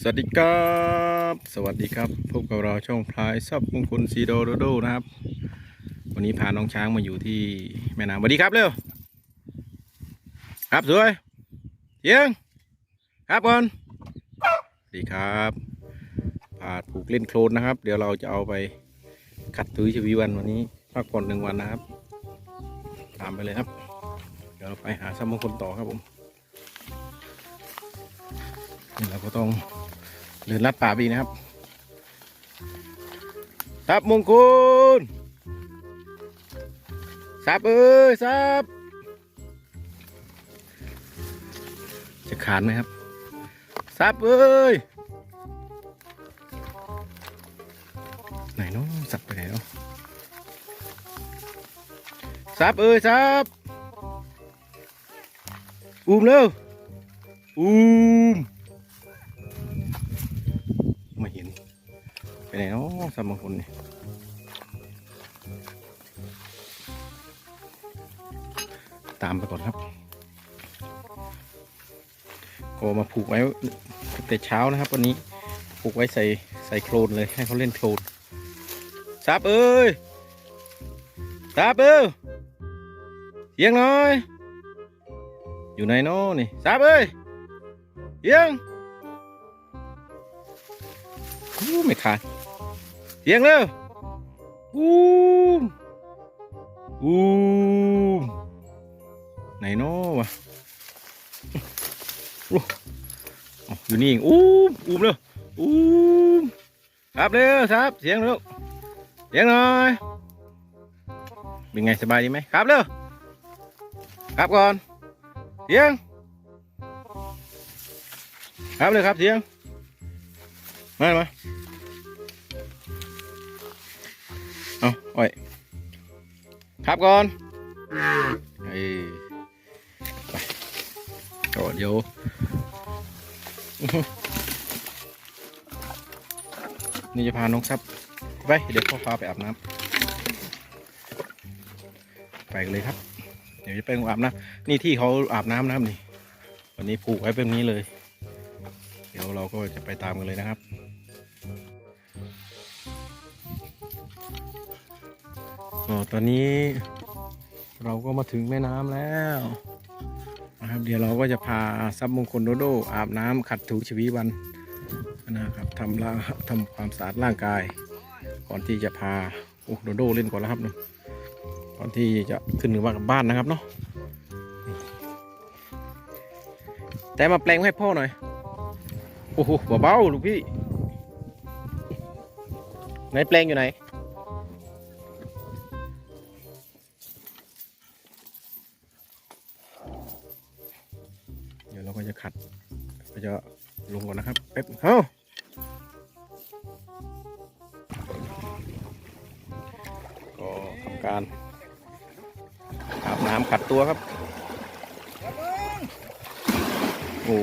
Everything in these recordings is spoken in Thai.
สวัสดีครับ สวัสดีครับพบกับเราช่องพลายซับมงคลซีโดโดโดนะครับ วันนี้พาน้องช้างมาอยู่ที่แม่น้ำสวัสดีครับเร็วครับสวยเทียงครับก่อนสวัสดีครับพาผูกเล่นโคลนนะครับ เดี๋ยวเราจะเอาไปขัดทุยชวีวันวันนี้พักผ่อนหนึ่งวันนะครับ ตามไปเลยครับ เดี๋ยวเราไปหาซับมงคลต่อครับผมเราก็ต้อง เดินลัดป่าไปอีนะครับซับมงคลซับเอ้ยซับจะขานไหมครับซับเอ้ยไหนเนาะสับไปไหนเนาะซับเอ้ยซับอูมเร็วอูมไม่ ไปไหนเนาะสมบางคนนี่ตามไปก่อนครับ ก็มาผูกไว้แต่เช้านะครับ วันนี้ผูกไว้ใส่ใส่โคลนเลยให้เขาเล่นโคลนซับเอ้ยซับเอ้ยเสียงหน่อย อยู่ไหนเนาะนี่ซับเอ้ยเสียงไม่ขาด เสียงเร็วอูมอูมไหนเนาะวะอยู่นี่เองอูมอูมเร็วอูมครับเร็วครับเสียงเร็วเสียงหน่อยเป็นไงสบายดีไหมครับเร็วครับก่อนเสียงครับเลยครับเสียงมามา เอาไว้ครับก่อนเอ้ยไปก็เดี๋ยวนี่จะพาน้องซับไปเดี๋ยวพ่อพาไปอาบน้ำไปกันเลยครับ เดี๋ยวจะไปอาบน้ำนี่ที่เขาอาบน้ำนะครับนี่ วันนี้ผูกไว้แบบนี้เลย เดี๋ยวเราก็จะไปตามกันเลยนะครับ ตอนนี้เราก็มาถึงแม่น้ำแล้วนะครับเดี๋ยวเราก็จะพาซับมงคลโดโดอาบน้ำขัดถูชีวิวันนะครับทำร่างทำความสะอาดร่างกาย ก่อนที่จะพาโอ้โดโดเล่นก่อนแล้วครับนอะก่อนที่จะขึ้นหรือว่ากลับบ้านนะครับเนาะแต่มาแปลงให้พ่อหน่อย โอ้โหเบาๆลูกพี่ไหนแปลงอยู่ไหน ขัดก็จะลงก่อนนะครับแป๊บเฮ้าก็ทำการอาบน้ำขัดตัวครับ โอ้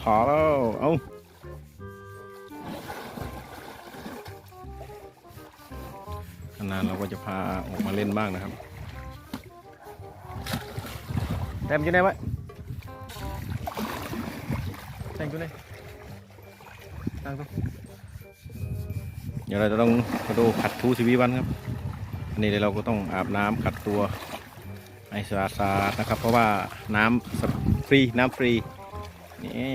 พอแล้ว เอา นานๆ เราก็จะพาออกมาเล่นบ้างนะครับ แต้มอยู่ไหนวะแต้มอยู่ไหนตั้งตรงเดี๋ยวเราจะต้องมาดูขัดทูชีวิวันครับ อันนี้เดี๋ยวเราก็ต้องอาบน้ำขัดตัวให้สะอาดๆนะครับ เพราะว่าน้ำฟรีน้ำฟรีนี่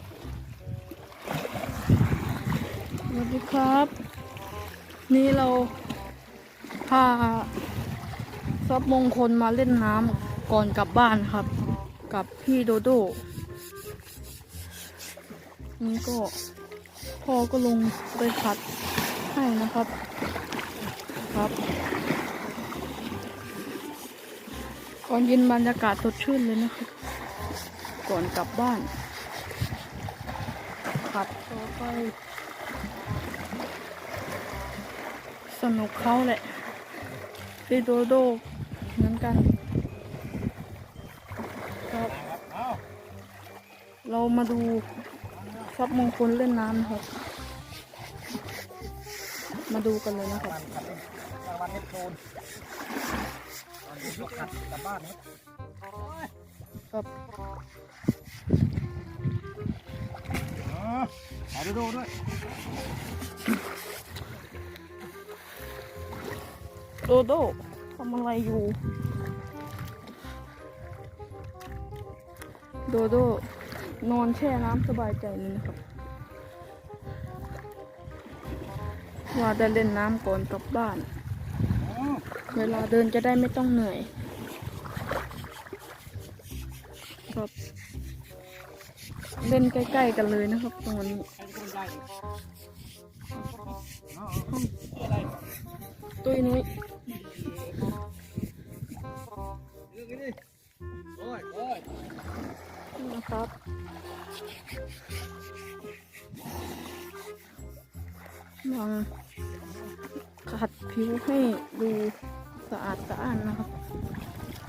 วัสดีครับ นี่เราพาซับมงคลมาเล่นน้ำก่อนกลับบ้านครับ กับพี่โดโดนี่ก็พ่อก็ลงไปขัดให้นะครับครับ ก่อนเย็นบรรยากาศสดชื่นเลยนะครับ ก่อนกลับบ้านขับต่อไป สนุกเขาแหละพี่โดโดเหมือนกันครับเรามาดูทรัพย์มงคลเล่นน้ำนะครับมาดูกันเลยนะครับรางวัลเน็ตโซนตัดกลับบ้านนะครับอ๋อถ่าดูด้วย ดโดทำอะไรอยู่ โดโดนอนแช่น้ำสบายใจเลยนะครับ ว่าได้เล่นน้ำก่อนกลับบ้าน เวลาเดินจะได้ไม่ต้องเหนื่อยครับเล่นใกล้ๆกันเลยนะครับตรงนี้ใคนใหญ่ตุ้ยนุ้ย ครับลองขัดผิวให้ดูสะอาดสะอ้านนะครับ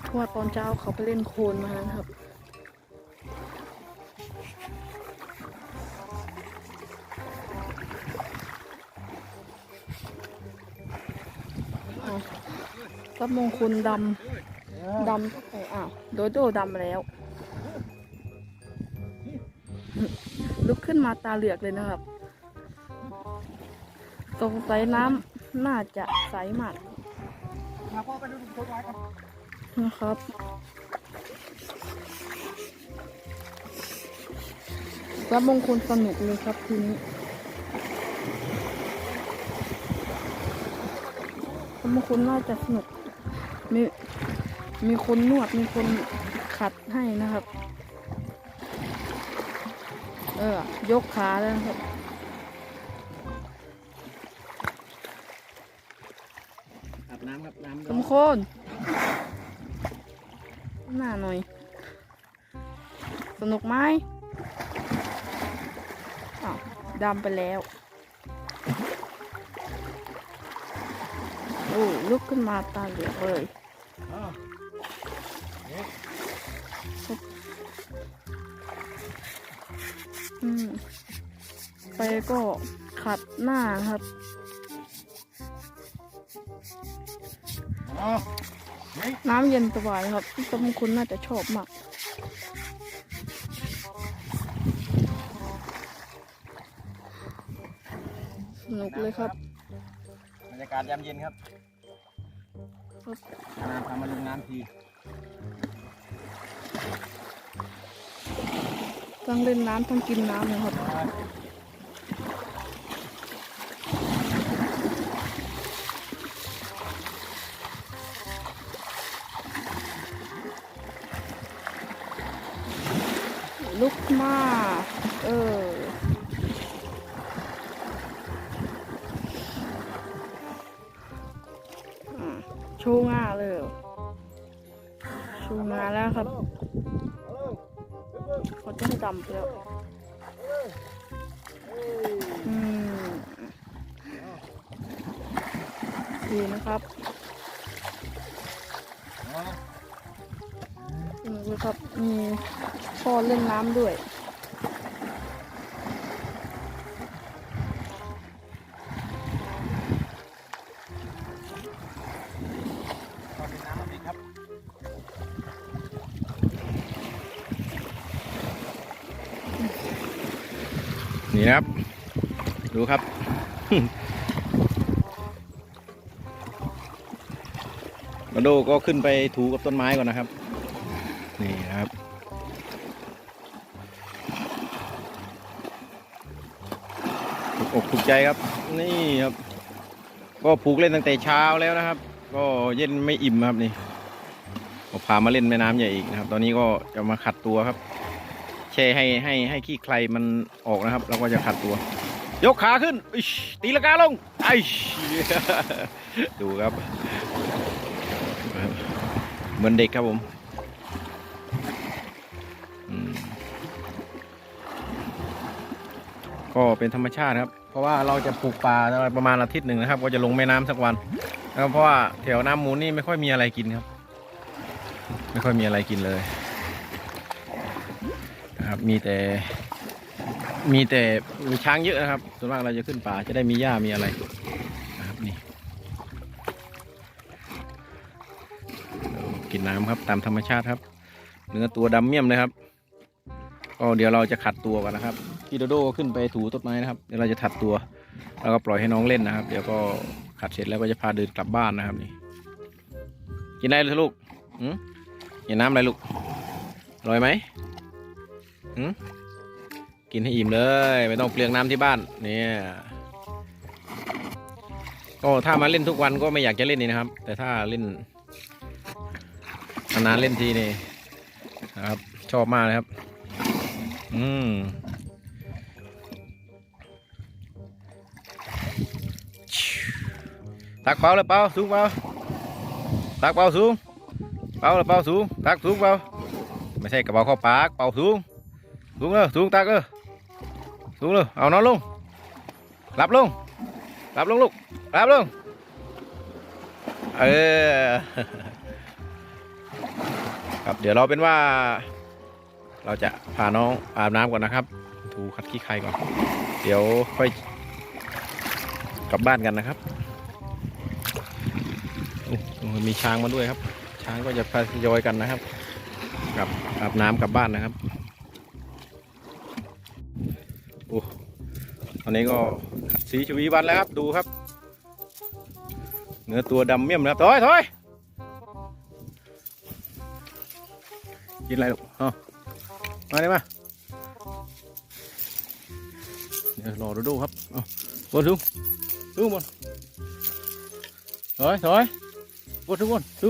เพราะว่าตอนเช้าเขาไปเล่นโคลนมานะครับอะมงคลดำดำเข้อ้าวโดโดดำแล้ว ลุกขึ้นมาตาเหลือกเลยนะครับสงสัยน้ำน่าจะใสมากมากนะครับรับมงคลสนุกเลยครับทีนี้รับมงคลน่าจะสนุกมีมีคนนวดมีคนขัดให้นะครับ ออยกขาแล้วครับอาบน้ำครับน้ำสมควรหน้าหน่อย สนุกไหมอ้าวดำไปแล้วโอ้ลุกขึ้นมาตาเหลือกเลย ไปก็ขัดหน้าครับอ๋อเฮ้ยน้ำเย็นสบายครับสมคุณน่าจะชอบมาก สนุกเลยครับ บรรยากาศยามเย็นครับครับน้ำพามาลงน้ำที ทั้งเล่นน้ำทั้งกินน้ำเลยครับลุกมาเออชว์งาเลยชว์งาแล้วครับ เขาจะให้ดำไปแล้วอืมดีนะครับอ๋อสนุกเลยครับมีพ่อเล่นน้ำด้วย นี่นะครับ ดูครับ มาโดก็ขึ้นไปถูกับต้นไม้ก่อนนะครับ นี่นะครับถูกอกถูกใจครับ นี่ครับ ก็ผูกเล่นตั้งแต่เช้าแล้วนะครับ ก็เย็นไม่อิ่มครับนี่ก็พามาเล่นแม่น้ำใหญ่อีกนะครับ ตอนนี้ก็จะมาขัดตัวครับ แช่ให้ให้ให้ขี้ใครมันออกนะครับแล้วก็จะขัดตัว ยกขาขึ้นอิชตีละกาลงไอ้ดูครับ เหมือนเด็กครับผมก็เป็นธรรมชาติครับ เพราะว่าเราจะปลูกป่าประมาณอาทิตย์หนึ่งนะครับ ก็จะลงแม่น้ำสักวันนะครับเพราะว่าแถวน้ำมูลนี่ไม่ค่อยมีอะไรกินครับ ไม่ค่อยมีอะไรกินเลย นะครับ มีแต่ มีแต่มีช้างเยอะนะครับ ส่วนมากเราจะขึ้นป่าจะได้มีหญ้ามีอะไรนะครับนี่กินน้ำครับตามธรรมชาติครับ เนื้อตัวดำเมี่ยมเลยครับก็เดี๋ยวเราจะขัดตัวกันนะครับพี่โดโดก็ขึ้นไปถูต้นไม้นะครับเดี๋ยวเราจะถัดตัว แล้วก็ปล่อยให้น้องเล่นนะครับ เดี๋ยวก็ขัดเสร็จแล้วก็จะพาเดินกลับบ้านนะครับนี่กินอะไรเลยลูกอืมกินน้ำอะไรลูกอร่อยไหม กินให้อิ่มเลย ไม่ต้องเปลืองน้ำที่บ้านเนี่ยก็ถ้ามาเล่นทุกวันก็ไม่อยากจะเล่นนี่นะครับ แต่ถ้าเล่นนานเล่นทีนี่นะครับ ชอบมากเลยครับ อืมตักเปล่าเลยเปล่าสูงเปล่าตักเปล่าสูงเปล่าเลยเปล่าสูงตักสูงเปล่าไม่ใช่กระเป๋าเข้าปากเปล่าสูง สูงเลยสูงตักเออสูงเลยเอานอนลงหลับลงหลับลงลูกหลับลงเออครับเดี๋ยวเราเป็นว่า เราจะพาน้องอาบน้ำก่อนนะครับ ถูขัดขี้ใครก่อน เดี๋ยวค่อยกลับบ้านกันนะครับอุ๊ยมีช้างมาด้วยครับ ช้างก็จะพยอยกันนะครับกลับอาบน้ำกลับบ้านนะครับโอ้ตอนนี้ก็สีชวีวันแล้วครับ ดูครับ เนื้อตัวดำเมี่ยมนะครับถอยถอยกินอะไรลูกเอมาเลยมาเดี๋ยวรอดูดูครับเอาบนสูงสูบนถอยถอยบนสูบนสู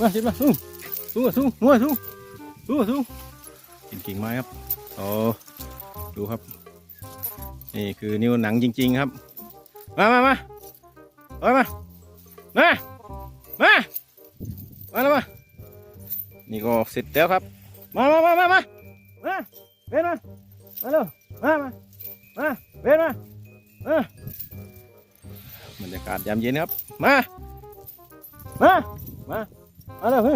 มาสิมาสูงสูงอะสูงหัวสูงสูงอะสูกินกิ่งไม้ครับโอ้ดูครับ นี่คือนิ้วหนังจริง ๆ ครับ มามามาเอามา มา มา มาแล้วมา นี่ก็เสร็จแล้วครับ มามามามามามาเบนมา มาเร็วมามา มาเบนมามาบรรยากาศยามเย็นครับ มา มา มา มาเร็วฮึ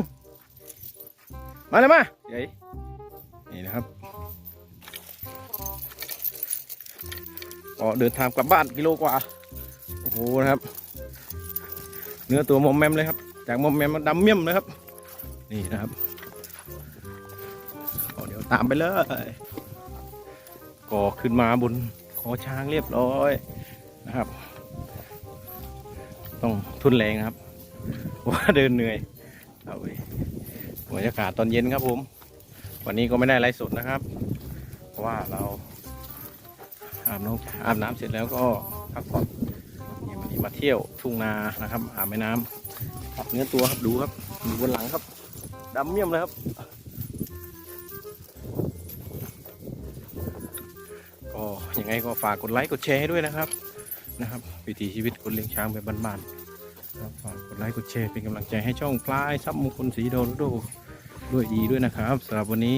มาเลยมาใหญ่นี่นะครับ ก็เดินทางกลับบ้านกิโลกว่า โอ้โหนะครับ เนื้อตัวมอมแมมเลยครับ จากมอมแมมมาดำเมี่ยมเลยครับ นี่นะครับเดี๋ยวตามไปเลย ก็ขึ้นมาบนคอช้างเรียบร้อยนะครับ ต้องทุนแรงครับว่าเดินเหนื่อยเอาไปบรรยากาศตอนเย็นครับผม วันนี้ก็ไม่ได้ไลฟ์สดนะครับ เพราะว่าเรา อาบน้ำอาบน้ำเสร็จแล้วก็พักผ่อนนี่วันนี้มาเที่ยวทุ่งนานะครับอาบแม่น้ำปรับเนื้อตัวครับดูครับดูบนหลังครับดำเมี่ยมเลยครับ ก็ยังไงก็ฝากกดไลค์กดแชร์ให้ด้วยนะครับนะครับวิถีชีวิตคนเลี้ยงช้างแบบบ้านๆครับฝากกดไลค์กดแชร์เป็นกำลังใจให้ช่องพลายซับมงคลสีโดโดด้วยดีด้วยนะครับสำหรับวันนี้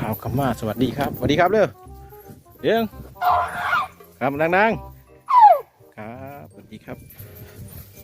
ข่าวคำว่าสวัสดีครับ สวัสดีครับเด้อเลี้ยง ครับดังๆ